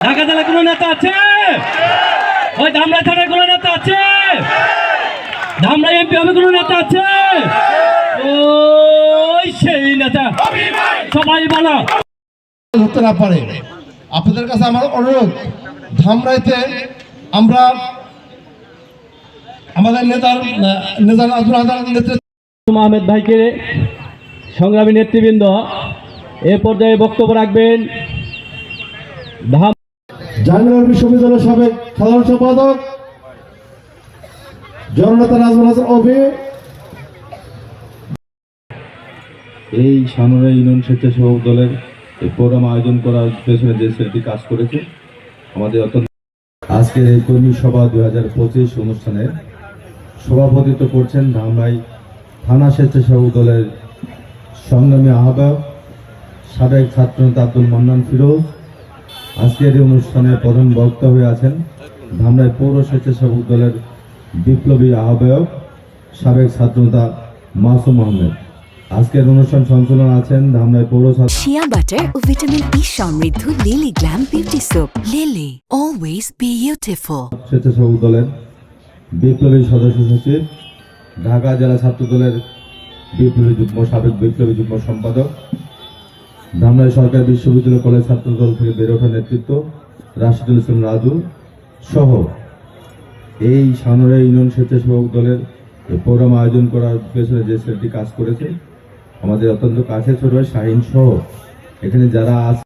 ঢাকা জেলা কোনো নেতা আছে? ওই ধামরাই থানার কোনো নেতা আছে? ধামরাই এমপি হবে কোনো নেতা আছে? ওই সেই নেতা। সবাই বলো। হতে না পারে। আপনাদের কাছে আমার অনুরোধ ধামরাইতে আমরা আমাদের নেতার নেতা নাজমুল হাসান নেতৃত্বে আহমেদ ভাইকে সংগ্রামী নেতৃবৃন্দ এ পর্যায়ে বক্তব্য রাখবেন। ধাম জাহাঙ্গীরনগর বিশ্ববিদ্যালয়ের সাবেক সাধারণ সম্পাদক জননেতা নাজমুল হাসান অভি এই সানোরা ইউনিয়ন স্বেচ্ছাসেবক দলের এই প্রোগ্রাম আয়োজন করার পেছনে যে সেলটি কাজ করেছে, আমাদের অত্যন্ত আজকের এই কর্মী সভা দুই হাজার পঁচিশ অনুষ্ঠানে সভাপতিত্ব করছেন ধামরাই থানা স্বেচ্ছাসেবক দলের সংগ্রামী আহ্বায়ক সাবেক ছাত্রনেতা আব্দুল মান্নান ফিরোজ। আজকের এই অনুষ্ঠানে প্রধান বক্তা হয়ে আছেন ধামরাই পৌর স্বেচ্ছাসেবক দলের বিপ্লবী আহ্বায়ক সাবেক ছাত্রনেতা মাসুম আহমেদ। আজকের অনুষ্ঠান সঞ্চালন আছেন ধামরাই পৌর শিয়া বাটার ও ভিটামিন ই সমৃদ্ধ Lily glam beauty soap Lily always beautiful স্বেচ্ছাসেবক দলের বিপ্লবী সদস্য সচিব ঢাকা জেলা ছাত্র দলের বিপ্লবী যুগ্ম সাবেক বিপ্লবী যুগ্ম সম্পাদক ধামরাই সরকার বিশ্ববিদ্যালয় কলেজ ছাত্র দল থেকে বের ওঠা নেতৃত্ব রাশিদুল ইসলাম রাজু সহ এই সানোরা ইউনিয়ন স্বেচ্ছাসেবক দলের প্রোগ্রাম আয়োজন করার পেছনে যে সেলটি কাজ করেছে, আমাদের অত্যন্ত কাছে ছোট শাহিন সহ। এখানে যারা আছে